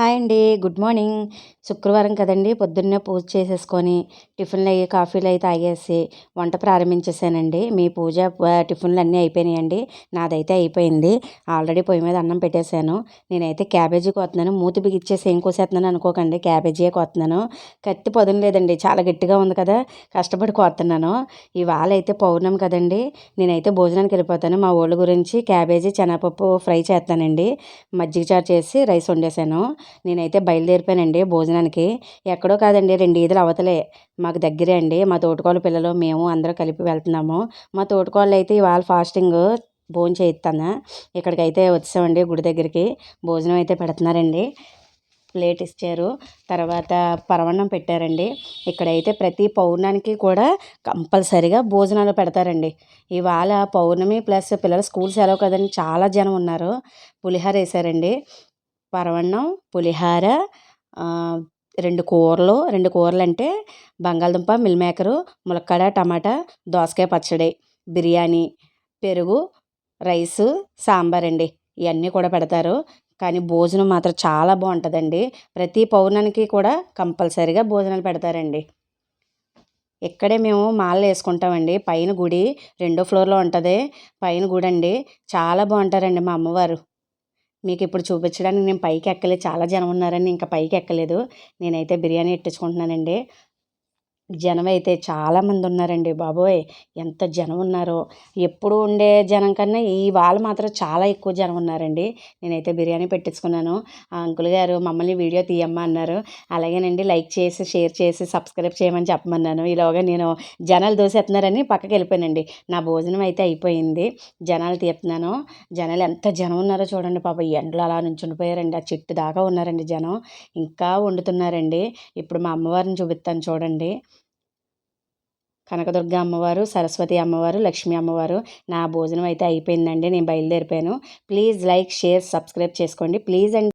Hi అండి. Good morning. శుక్రవారం కదండి. పొద్దున్నే పూజ చేసేసుకొని టిఫిన్లు అయ్యి కాఫీలు అయ్యి తాగేసి వంట ప్రారంభించేసానండి. మీ పూజ టిఫిన్లు అన్నీ అయిపోయినాయండి. నాదైతే అయిపోయింది. ఆల్రెడీ పొయ్యి మీద అన్నం పెట్టేశాను. నేనైతే క్యాబేజీ కోతున్నాను మూతి బిగిచ్చేసి ఏం కోసేస్తున్నాను అనుకోకండి. క్యాబేజీయే కోతున్నాను కత్తి పొదం లేదండి. చాలా గట్టిగా ఉంది కదా. కష్టపడి కోతున్నాను ఇవాళ అయితే పౌర్ణమి కదండి. నేనైతే భోజనానికి వెళ్ళిపోతాను. మా ఊళ్ళ గురించి క్యాబేజీ శనగపప్పు ఫ్రై చేస్తానండి మజ్జిగ చారు చేసి రైస్ వండేసాను నేనైతే బయలుదేరిపోయానండి భోజనానికి. ఎక్కడో కాదండి రెండు ఈదులు అవతలే. మాకు దగ్గరే అండి. మా తోటకోళ్ళ పిల్లలు మేము అందరూ కలిపి వెళ్తున్నాము. మా తోటకోళ్ళు అయితే ఇవాళ ఫాస్టింగ్ భోజనం చేయిస్తాను. ఇక్కడికైతే వచ్చామండి గుడి దగ్గరికి. భోజనం అయితే పెడుతున్నారండి. ప్లేట్ ఇచ్చారు. తర్వాత పరవన్నం పెట్టారండి. ఇక్కడైతే ప్రతి పౌర్ణానికి కూడా కంపల్సరిగా భోజనాలు పెడతారండి. ఇవాళ పౌర్ణమి ప్లస్ పిల్లలు స్కూల్ సెలవు కదండి చాలా జనం ఉన్నారు. పులిహోర వేసారండి. పరవన్నం పులిహార రెండు కూరలు. రెండు కూరలు అంటే బంగాళదుంప మిల్ మేకరు ములక్కాడ టమాటా దోసకాయ పచ్చడి బిర్యానీ పెరుగు రైసు సాంబార్ అండి. ఇవన్నీ కూడా పెడతారు. కానీ భోజనం మాత్రం చాలా బాగుంటుందండి. ప్రతి పౌర్ణానికి కూడా కంపల్సరీగా భోజనాలు పెడతారండి. ఇక్కడే మేము మాలలు వేసుకుంటామండి. పైన గుడి రెండో ఫ్లోర్లో ఉంటుంది. పైన గుడి అండి చాలా బాగుంటారండి మా అమ్మవారు. మీకు ఇప్పుడు చూపించడానికి నేను పైకి ఎక్కలేదు చాలా జనం ఉన్నారని ఇంకా పైకి ఎక్కలేదు నేనైతే బిర్యానీ ఎట్టించుకుంటున్నానండి జనం అయితే చాలామంది ఉన్నారండి బాబోయ్. ఎంత జనం ఉన్నారో ఎప్పుడు ఉండే జనం కన్నా ఈ వాళ్ళు మాత్రం చాలా ఎక్కువ జనం ఉన్నారండి నేనైతే బిర్యానీ పెట్టించుకున్నాను. ఆ అంకుల్ గారు మమ్మల్ని వీడియో తీయమ్మా అన్నారు. అలాగేనండి లైక్ చేసి షేర్ చేసి సబ్స్క్రైబ్ చేయమని చెప్పమన్నాను. ఈలోగా నేను జనాలు దోసేస్తున్నారని పక్కకి వెళ్ళిపోయానండి. నా భోజనం అయితే అయిపోయింది. జనాలు తీస్తున్నాను. జనాలు ఎంత జనం ఉన్నారో చూడండి పాప. ఎండలు అలా నుంచి ఉండిపోయారండి ఆ చెట్టు దాకా ఉన్నారండి జనం. ఇంకా వండుతున్నారండి. ఇప్పుడు మా అమ్మవారిని చూపిస్తాను చూడండి. కనకదుర్గ అమ్మవారు సరస్వతి అమ్మవారు లక్ష్మీ అమ్మవారు నా భోజనం అయితే అయిపోయిందండి నేను బయలుదేరిపోయాను. ప్లీజ్ లైక్ షేర్ సబ్స్క్రైబ్ చేసుకోండి. ప్లీజ్ అండి